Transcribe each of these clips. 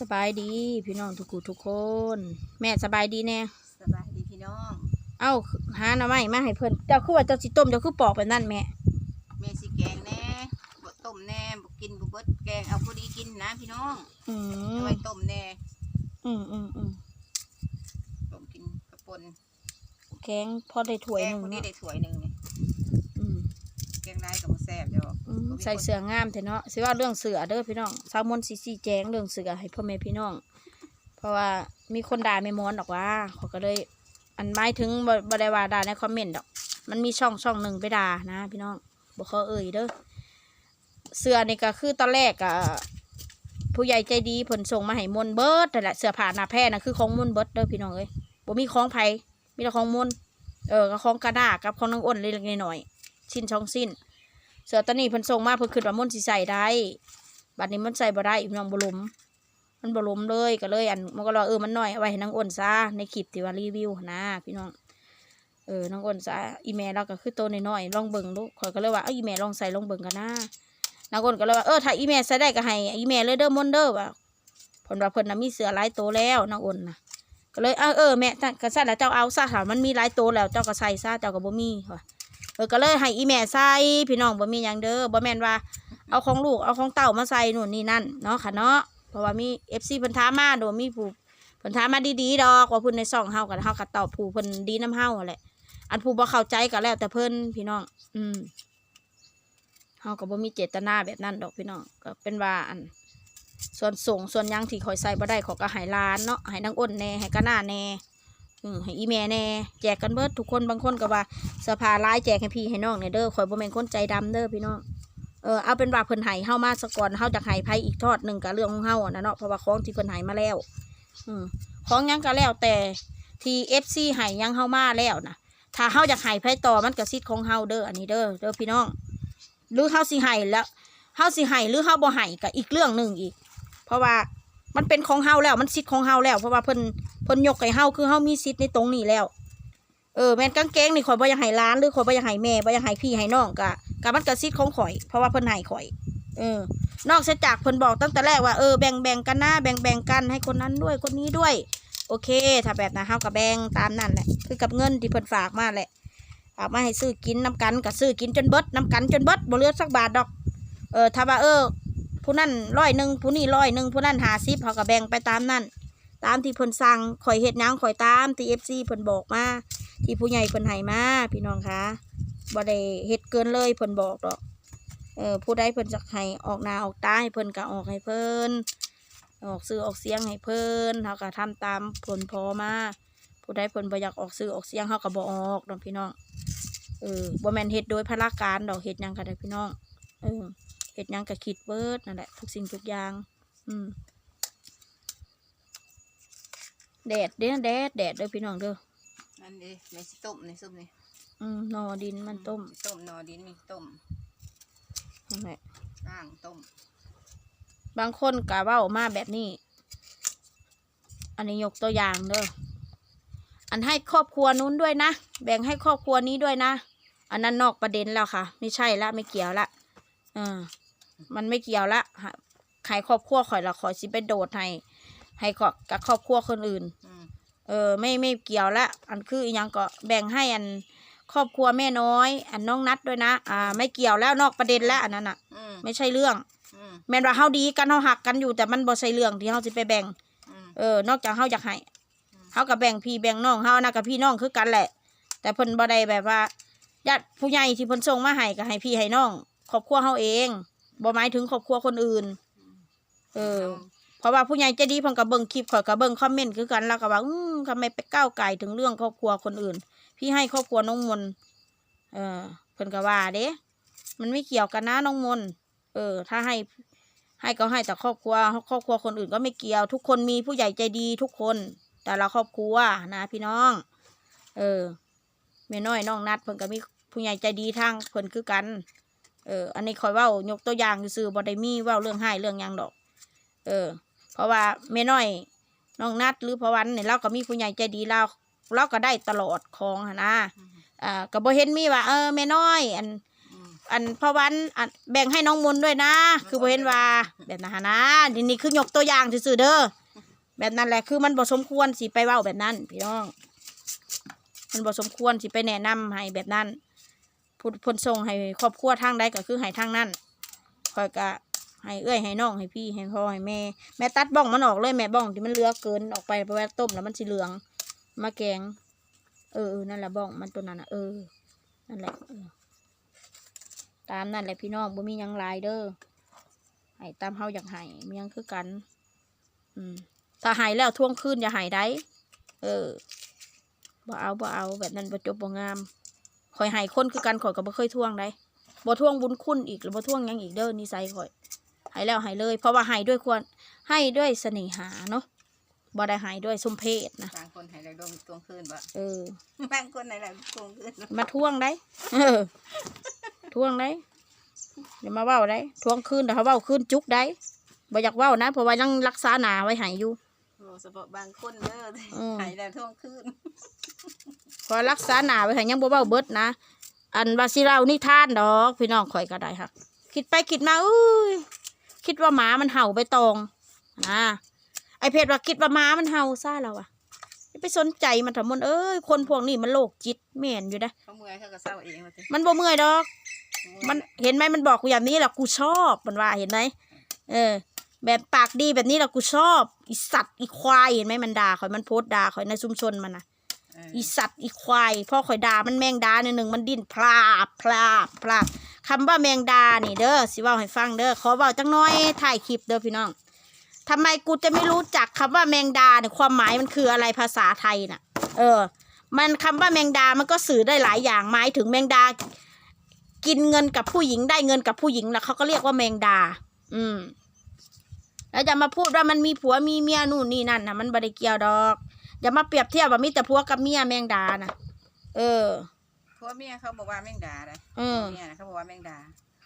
สบายดีพี่น้องทุกคู่ทุกคน แม่สบายดีแน่สบายดีพี่น้อง เอ้าหาหน่อไม้มาให้เพิ่นเจ้าคือว่าเจ้าสิต้มเจ้าคือปอกแบบนั้นแม่แม่สิแกงแน่บ่ต้มแน่บ่กินบ่เบิดแกงเอาพอดีกินนะพี่น้องอืเอามไว้ต้มแน่อืมอืมอืมต้มกินกระปนแกงพอได้ถ้วยแกหงนึ่งพอดีเนาะได้ถ้วยหนึงนี่อืมแกงไรกับบ่แซ่บเด้ออืม ใส่เสื้องามเถอะเนาะสิว่าเรื่องเสือเด้อพี่น้องสาวมนต์สิสิแจ้งเรื่องเสือให้พ่อแม่พี่น้อง เพราะว่ามีคนด่าแม่มอนดอกว่าเขาก็เลย อันหมายถึงบ่บ่ได้ว่าด่าในคอมเมนต์ดอก มันมีช่องช่องหนึ่งไปด่านะ พี่น้องบ่เขาเอ่ยเด้อเสือนี่ก็คือตอนแรกอะผู้ใหญ่ใจดีผลส่งมาให้มนเบิร์ดแต่และเสือผ้าหน้าแพร่นะคือของมนเบิร์ดเด้อพี่น้องเอ้ยบ่มีของไผ่มีแต่ของมนเออก็ของกระดากับของนางอ้นเล็กๆน้อยๆชิ้นช่องสิ้น เสือตัวนี้เพิ่นส่งมาเพิ่นคิดว่ามนต์สิใส่ได้ บัดนี้มันใส่บ่ได้พี่น้องบ่ลมมันบ่ลมเลยก็เลย อันมันก็รอเออมันหน้อยเอาไว้ให้นางอ้นซะในคลิปที่ว่ารีวิวนะพี่น้องเออน้องอ้นซะอีแม่เราก็คือตัวน้อยๆลองเบิ่งดูข่อยก็เลยว่าเอ้าอีแม่ลองใส่ลองเบิ่งกันนะน้องอ้นก็เลยว่าเออถ้าอีแม่ใส่ได้ก็ให้อีแม่เลยเด้อมนเด้อว่าเพิ่นว่าเพิ่นน่ะมีเสือหลายตัวแล้วน้องอ้นน่ะก็เลยเออเออแม่ก็ใส่แล้วเจ้าเอาซะถามันมีหลายตัวแล้วเจ้าก็ใส่ซะเจ้าก็บ่มีว่ะ เออก็เลยให้อีแม่ใส่พี่น้องบ่มีหยังเด้อบ่แม่นว่า เอาของลูกเอาของเต่ามาใส่นู่นนี่นั่นเนาะค่ะเนาะเพราะว่ามี FC เพิ่นถามาโดยมีผู้เพิ่นถามาดีๆดอกว่าเพิ่นในซ่องเฮาก็เฮาก็ตอบผู้เพิ่นดีนํเฮากันแหละ อันผู้บ่เข้าใจก็แล้วแต่เพิ่นพี่น้อง อืมเฮาก็บ่มีเจตนาแบบนั้นดอกพี่น้องก็เป็นว่าอันส่วนส่งส่วนยังที่ข่อยใส่บ่ได้ขอก็ให้หลานเนาะให้นางอ้นแน่ให้กะหน้าแน่ ให้อีแม่แน่แจกกันเบิดทุกคนบางคนก็ว่าสื้อผ้าลายแจกให้พี่ให้น้องเนี่ยเด้อข่อยบ่แม่นคนใจดำเด้อพี่น้องเออเอาเป็นว่าเพิ่นให้เฮามาซะก่อนเฮาจะให้ไผอีกทอดหนึ่งก็เรื่องของเฮาอะนะเนาะเพราะว่าของที่เพิ่นให้มาแล้ว อืมของยังก็แล้วแต่ที่ FC ให้ยังเฮามาแล้วนะถ้าเฮาอยากให้ไผต่อมันก็สิทธิ์ของเฮาเด้ออันนี้เด้อเด้อพี่น้องหรือเฮาสิให้แล้วเฮาสิให้หรือเฮาบ่ให้ก็อีกเรื่องหนึ่งอีก เพราะว่ามันเป็นของเฮาแล้วมันสิทธิ์ของเฮาแล้ว เพราะว่าเพิ่น เพิ่นยกให้เฮาคือเฮามีสิทธิ์ในตรงนี้แล้ว เออแม่นกางเกงนี่ข่อยบ่อยากให้ร้านหรือข่อยบ่อยากให้แม่บ่อยากให้พี่ให้น้องก็ก็มันก็สิทธิ์ของข่อยเพราะว่าเพิ่นให้ข่อย เออ นอกจากเพิ่นบอกตั้งแต่แรกว่าเออแบ่งแบ่งกันนะแบ่งแบ่งกันให้คนนั้นด้วยคนนี้ด้วย โอเค ถ้าแบบนะเฮากับแบ่งตามนั่นแหละคือกับเงินที่เพิ่นฝากมาแหละฝากมาให้ซื้อกินน้ำกันก็ซื้อกินจนเบิดน้ำกันจนเบิดบ่เหลือสักบาทดอก เออถ้าว่าเออผู้นั้นร้อยหนึ่งผู้นี้ร้อยหนึ่งผู้นั้นหาสิบเขาก็แบ่งไปตามนั่น ตามที่เพิ่นสั่งข่อยเฮ็ดหยังข่อยตามที่ FC เพิ่นบอกมาที่ผู้ใหญ่เพิ่นให้มาพี่น้องคะบ่ได้เฮ็ดเกินเลยเพิ่นบอกดอกเออผู้ใดเพิ่นจะให้ออกนาออกตาให้เพิ่นก็ออกให้เพิ่นออกซื้อออกเสียงให้เพิ่นเขาก็ทำตามผลพอมาผู้ใดเพิ่นบ่อยากออกซื้อออกเสียงเขาก็บ่ออกดอกพี่น้องเออบ่แม่นเฮ็ดโดยพละการดอกเฮ็ดหยังก็ได้พี่น้องเออเฮ็ดหยังก็คิดเบิดนั่นแหละทุกสิ่งทุกอย่าง อืม แดดเด้อแดดแดดเด้อพี่น้องเด้อนั่นดิแม่สิต้มในซุปนี่อืมหนอดินมันต้มสิต้มนอดินนี่ต้มนั่นแหละร่างต้ม บางคนกะเว้ามาแบบนี้ อันนี้ยกตัวอย่างเด้ออันให้ครอบครัวนู้นด้วยนะ แบ่งให้ครอบครัวนี้ด้วยนะ อันนั้นนอกประเด็นแล้วค่ะ ไม่ใช่ละไม่เกี่ยวละเออมันไม่เกี่ยวละหาใครครอบครัวข่อยละข่อยสิไปโดดให้ ให้กับกับครอบครัวคนอื่นอืมเออไม่ไม่เกี่ยวละ อันคืออีหยังก็แบ่งให้อันครอบครัวแม่น้อย อันน้องนัดด้วยนะ อ่า ไม่เกี่ยวแล้วนอกประเด็นแล้วอันนั้นอะอืมไม่ใช่เรื่องอืมแม้นว่าเฮาดีกันเฮาหักกันอยู่แต่มันบ่ใช่เรื่องที่เฮาสิไปแบ่งอืมเออ นอกจากเฮาอยากให้เฮาก็แบ่งพี่แบ่งน้องเฮานะกับพี่น้องคือกันแหละ แต่เพิ่นบ่ได้แบบว่าญาติผู้ใหญ่ที่เพิ่นส่งมาให้ก็ให้พี่ให้น้องครอบครัวเฮาเองบ่หมายถึงครอบครัวคนอื่น เออ เพราะว่าผู้ใหญ่ใจดีเพิ่นก็เบิ่งคลิปข่อยก็เบิ่งคอมเมนต์คือกันแล้วก็ว่าอืมทำไมไปก้าวไก่ถึงเรื่องครอบครัวคนอื่น พี่ให้ครอบครัวน้องมนเออเพิ่นก็ว่าเด้มันไม่เกี่ยวกันนะน้องมนเออ ถ้าให้ให้ก็ให้แต่ครอบครัวครอบครัวคนอื่นก็ไม่เกี่ยว ทุกคนมีผู้ใหญ่ใจดีทุกคน แต่ละครอบครัวนะ พี่น้อง เออแม่น้อยน้องนัดเพิ่นก็มีผู้ใหญ่ใจดีทางเพิ่นคือกัน เออ อันนี้คอยเว้ายกตัวอย่างซื่อบ่ได้มีเว้าเรื่องให้เรื่องยังดอก เออ เพราะว่าแม่น้อยน้องนัดหรือพอวันเนี่ยเราก็มีผู้ใหญ่ใจดีเราเราก็ได้ตลอดของหั้นนะอืมอ่าก็บ่เห็นมีว่า เออแม่น้อย อันอืมอันพ่อวันอันแบ่งให้น้องมนต์ด้วยนะ คือบ่เห็นว่าแบบนั้นหั้นนะนี่นี่คือยกตัวอย่างซื่อๆเด้อแบบนั้นแหละคือมันบ่สมควรสิไปเว้าแบบนั้น พี่น้อง มันบ่สมควรสิไปแนะนำให้แบบนั้นพูดเพิ่นส่งให้ครอบครัวทางใดก็คือให้ทางนั้นคอยก็ ให้เอื้อยให้น้องให้พี่ให้พ่อให้แม่ แม่ตัดบ้องมันออกเลยแม่บ้องที่มันเลือเกินออกไปไปไว้ต้มแล้วมันสิเหลือง มาแกงเออเออนั่นแหละบ้องมันตัวนั้นอะเออนั่นแหละออตามนั่นแหละพี่น้องบ่มียังลายเด้อให้ตามเฮาอยากให้มียังคือกัน อืมถ้าให้แล้วท่วงคืนอย่าให้ได้ เออบ่เอาบ่เอาแบบนั้นบ่จบบ่งามข่อยให้คนคือกันข่อยก็บ่เคยท่วงได้บ่ท่วงบุญคุณอีกหรือบ่ท่วงยังอีกเด้อนิสัยข่อย ให้แล้วให้เลย เพราะว่าให้ด้วยควรให้ด้วยเสน่หาเนาะบ่ได้ให้ด้วยสมเพศนะบางคนให้เราดมตวงคืนบ่เออบางคนให้เราตวงคืนมาทวงได้เออทวงได้เดี๋ยวมาเว้าได้ทวงคืนแต่เขาเว้าคืนจุกได้บ่อยากเว้านะเพราะว่ายังรักษาหนาไว้ให้อยู่โอ้เฉพาะบางคนเด้ออืมให้เราตวงคืนพอรักษาหนาไว้ให้ยังบ่เว้าเบิดนะอันว่าสิเรานิทานดอก พี่น้องข่อยก็ได้ค่ะคิดไปคิดมาอุ้ย คิดว่าหมามันเห่าไปตองอ่าไอเพจว่าคิดว่าหมามันเห่าซ่าเราอะอย่าไปสนใจมันทำมันเอ้ยคนพวกนี้มันโรคจิตแม่นอยู่นะเขาเมื่อยเขาก็เศร้าเองว่าสิมันบ่เมื่อยดอก มันเห็นไหมมันบอกกูอย่างนี้แหละกูชอบมันว่าเห็นไหมเออ แบบปากดีแบบนี้แหละกูชอบอีสัตว์อีควายเห็นไหมมันด่าข่อยมันโพสต์ด่าข่อยในชุมชนมันนะเอออีสัตว์อีควายพ่อข่อยด่ามันแมงดาเนี่ยหนึ่งมันดิ้นพลาบพลาบพลาบ คำว่าแมงดานี่เด้อสิว่าให้ฟังเด้อขอเว้าจังน้อยถ่ายคลิปเด้อพี่น้องทำไมกูจะไม่รู้จักคำว่าแมงดาเนี่ยความหมายมันคืออะไรภาษาไทยน่ะ เออ มันคำว่าแมงดามันก็สื่อได้หลายอย่างหมายถึงแมงดา กินเงินกับผู้หญิงได้เงินกับผู้หญิงนะเขาก็เรียกว่าแมงดา อืมแล้วจะมาพูดว่ามันมีผัวมีเมียนู่นนี่นั่นนะมันบริเกี่ยวดอก อย่ามาเปรียบเทียบว่ามีแต่ผัวกับเมียแมงดานะเออ ผัวเมียเขาบอกว่าแมงดาเลยเออ ผัวเมียนะเขาบอกว่าแมงดา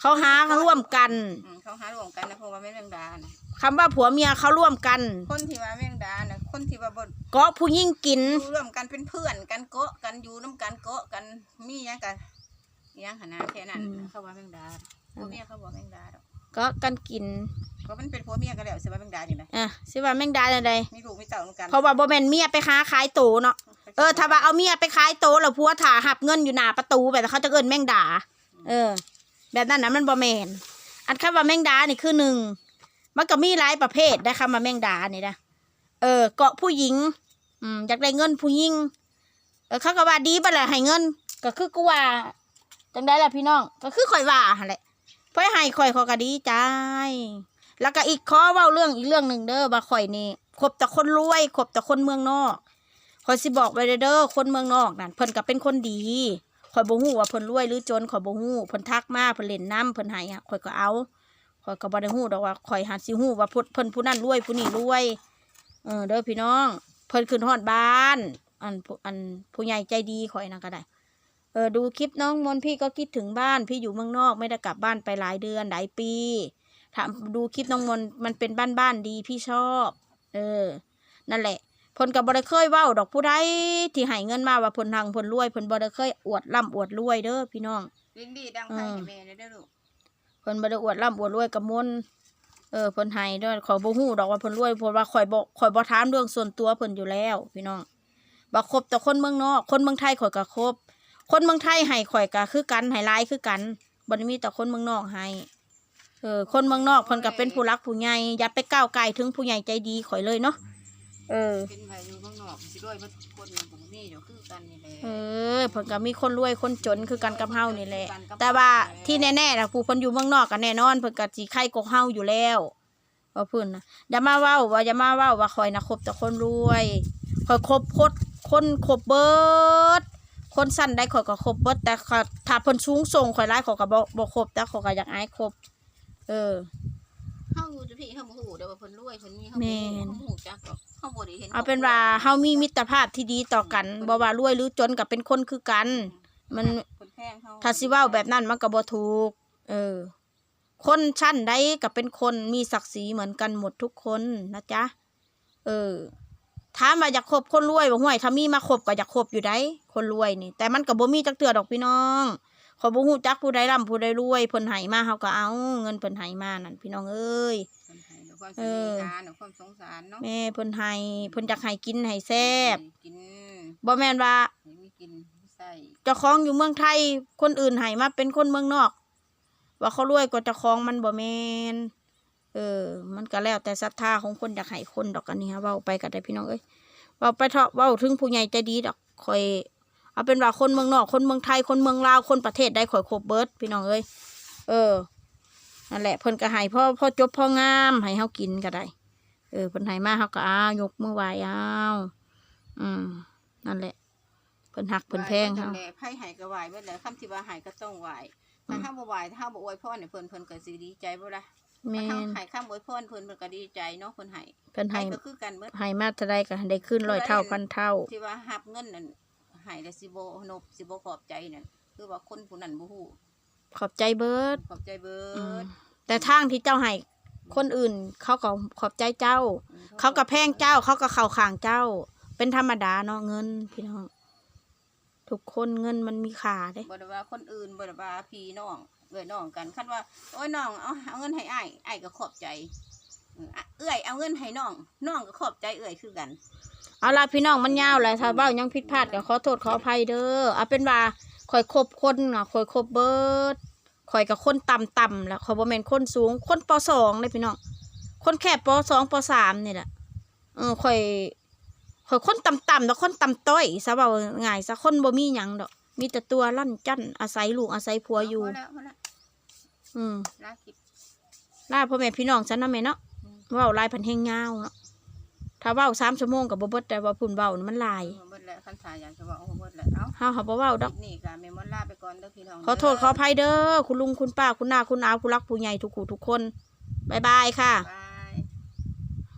เขาหาเขาร่วมกันอืมเขาหารวมกันนะเพราะว่าแมงดานะคำว่าผัวเมียเขาร่วมกันคนที่ว่าแมงดานะคนที่ว่าบ่ก็ผู้ยิ่งกิน อยู่ร่วมกันเป็นเพื่อนกันเกาะกันอยู่น้ำกันเกาะกันมีหยังกันอิหยังขนาดแค่นั้นอืม เขาว่าแมงดาผัวเมียเขาบอกแมงดาดอกก็กันกินก็มันเป็นผัวเมียกันแล้วสิว่าแมงดาอยู่ไหนอะสิว่าแมงดาอะไรมีลูกมีเต่าเหมือนกันเพราะว่าบ่แม่นเมียไปค้าขายโตเนาะ เออถ้าว่าเอาเมียไปขายโตแล้วผัวถ่าหับเงินอยู่หน้าประตูแบบเขาจะเอินแมงดา เออ แบบนั้นนะมันบ่แมนอันคำว่าแมงดานี่คือหนึ่งมันก็มีหลายประเภทได้คำว่าแมงดานี่นะเออ เกาะผู้หญิง อืมอยากได้เงินผู้หญิงเออเขาก็ว่าดีบ่แหละให้เงิน ก็คือกูว่าจังได้ละพี่น้อง ก็คือข่อยว่าแหละเพื่อให้ข่อยขอก็ดีใจแล้วก็อีกข้อเว้าเรื่องอีกเรื่องหนึ่งเด้อว่าข่อยนี่คบแต่คนรวยคบแต่คนเมืองนอก ขอยสิบอกไว้เด้อคนเมืองนอกนั่นเพิ่นก็เป็นคนดีข่อยบ่ฮู้ว่าเพิ่นรวยหรือจนข่อยบ่ฮู้เพิ่นทักมาเพิ่นเล่นน้ำเพิ่นให้อะข่อยก็เอาข่อยก็บ่ได้ฮู้ดอกว่าข่อยหาสิฮู้ว่าเพิ่นพิ่นผู้นั้นรวยผู้นี้รวยเออเด้อพี่น้อง เพิ่นขึ้นฮอดบ้าน อันอันผู้ใหญ่ใจดีข่อยนั่นก็ได้เออดูคลิปน้องมนพี่ก็คิดถึงบ้านพี่อยู่เมืองนอกไม่ได้กลับบ้านไปหลายเดือนหลายปีถามดูคลิปน้องมนมันเป็นบ้านบ้านดีพี่ชอบ เออ นั่นแหละ เพิ่นก็บ่ได้เคยเว้าดอกผู้ใดที่ให้เงินมาว่าเพิ่นทางเพิ่นรวยเพิ่นบ่ได้เคยอวดร่ำอวดรวยเด้อพี่น้อง ลิ้นดีดังไฟให้แม่เด้อลูกเพิ่นบ่ได้อวดร่ำอวดรวยกับมนต์เออเพิ่นให้เด้อขอยบ่ฮู้ดอกว่าเพิ่นรวยเพราะว่าข่อยบ่ข่อยบ่ถามเรื่องส่วนตัวเพิ่นอยู่แล้ว พี่น้องบ่คบแต่คนเมืองนอก คนเมืองไทยข่อยก็คบ คนเมืองไทยให้ข่อยก็คือกันให้หลายคือกันบ่ได้มีแต่คนเมืองนอกให้เออคนเมืองนอกเพิ่นก็เป็นผู้รักผู้ใหญ่อย่าไปก้าวไก่ถึงผู้ใหญ่ใจดีข่อยเลยเนาะ เออ เป็นไผอยู่ข้างนอกสิรวยบ่ทุกคนมันก็บ่มีเดี๋ยวคือกันนี่แหละ เออเพิ่นก็มีคนรวยคนจนคือกันกับเฮานี่แหละ แต่ว่าที่แน่ๆนะผู้เพิ่นอยู่เมืองนอกก็แน่นอนเพิ่นก็สิใครกว่าเฮาอยู่แล้วว่าเพิ่นนะอย่ามาเว้าว่าอย่ามาเว้าว่าข่อยนะคบแต่คนรวยข่อยคบคนคนคบเบิด คนสั้นได้ข่อยก็คบเบิดแต่ข้าถ้าเพิ่นสูงส่งข่อยหลายข่อยก็บ่บ่คบแต่ข่อยก็อยากอายคบเออ เฮาอยู่จะพี่เฮาบ่ฮู้เด้อว่าเพิ่นรวยเพิ่นมีเฮาแม่บ่นฮู้จักหรอก เฮาบ่ได้เห็นเอาเป็นว่าเฮามีมิตรภาพที่ดีต่อกันบ่ว่ารวยหรือจนก็เป็นคนคือกัน มันเพิ่นแพงเฮาถ้าสิเว้าแบบนั้นมันก็บ่ถูก เออ คนชั้นใดก็เป็นคนมีศักดิ์ศรีเหมือนกันหมดทุกคนนะจ๊ะ เออถามว่าอยากคบคนรวยบ่ห่วยถ้ามีมาคบก็อยากคบอยู่ได้คนรวยนี่ แต่มันก็บ่มีจักเทื่อดอกพี่น้องขอยบ่ฮู้จักผู้ใดร่ำผู้ใดรวยเพิ่นให้มาเฮาก็เอา เงินเพิ่นให้มานั่นพี่น้องเอ้ย คนไทยเนาะความสเอองสารเนาะความสงสารเนาะแม่เพิ่นให้เพิ่นอยากให้กินให้แซ่บกินบ่แม่นว่าให้มีกินมีใส่เจ้าของอยู่เมืองไทย คนอื่นให้มาเป็นคนเมืองนอก ว่าเขารวยกว่าเจ้าของมันบ่แม่นเออ มันก็แล้วแต่ศรัทธาของคนอยากให้คนดอกอันนี้ฮะเว้าไปก็ได้พี่น้องเอ้ยเว้าไปเถอะเว้าถึงผู้ใหญ่ใจดีดอกคอยเอาเป็นว่าคนเมืองนอก คนเมืองไทย คนเมืองลาว คนประเทศใดข่อยครบเบิร์ดพี่น้องเอ้ย เออ นั่นแหละเพิ่นก็ให้พ่อพ่อจบพ่องามให้เฮากินก็ได้ เออเพิ่นให้มาเฮาก็อ้าวยกมือไหว้อ้าวอืมนั่นแหละเพิ่นหักเพิ่นแพงเฮาเฮาแหละไผให้ก็ไหวเบิดแล้วคำที่ว่าให้ก็ต้องไหวถ้าเฮาบ่ไหวถ้าเฮาบ่อวยพรให้เพิ่นเพิ่นก็สิดีใจบ่ล่ะแม่ถ้าเฮานให้คำอวยพรเพิ่นเพิ่นก็ดีใจเนาะเพิ่นให้เพิ่นให้ให้ก็คือกันเบิดให้มาเท่าใดก็ได้ขึ้นร้อยเท่าพันเท่า ที่ว่าหับเงินนั่นให้แล้วสิบ่นบสิบ่ขอบใจนั่นคือว่าคนผู้นั้นบ่ฮู้ ขอบใจเบิดขอบใจเบิอืมดแต่ทางที่เจ้าให้คนอื่น เขาก็ขอบใจเจ้า เขาก็แพงเจ้า เขาก็เข้าข้างเจ้า เป็นธรรมดาเนาะเงินพี่น้องทุกคนเงินมันมีค่าเด้ บ่ได้ว่าคนอื่นบ่ได้ว่าพี่น้องเอ้ยน้องกันคันว่าโอ้ยน้องเอาเอาเงินให้อ้ายอ้ายก็ขอบใจเอออะเอ้ยเอาเงินให้น้องน้องก็ขอบใจเอ้ยคือกัน เอาล่ะพี่น้องมันยาวแหละถ้าเบ้ายังผิดพลาดก็ขอโทษขออภัยเด้อเอาเป็นว่า ข่อยคบคนน่ะข่อยคบเบิดข่อยกับคนต่ำต่ำๆแหล้วข่อยบ่แม่นคนสูง คนปสองเลยพี่น้อง คนแค่ปสองปสามนี่แหละเออข่อยข่อยคนต่ำต่ำๆแล้วคนต่ำต้อยซะเบาง่ายซะคนบ่มีหยังดอก มีแต่ตัวลั่นจั่นอาศัยลูกอาศัยผัวอยู่พแล้วพอแล้วอืมลาคิดล่าพ่อแม่พี่น้องฉันนะแม่เนาะอืมเว้าหลายพันแหงยาวเนาะถ้าเว้าสามชั่วโมงกับบ่เบิดแต่ว่าพุ่นเว้านี่มันหลาย เบิดแล้วคันสายอยากจะว่าโอ้เบิดแล้วเอ้าเฮาเขาบ่เว้าดอกคลิปนี่ก็แม่มอนลาไปก่อนเด้อพี่น้องขอโทษขออภัยเด้อคุณลุงคุณป้าคุณนาคุณอาผู้รักผู้ใหญ่ทุกคู่ทุกคนบายบายค่ะ บาย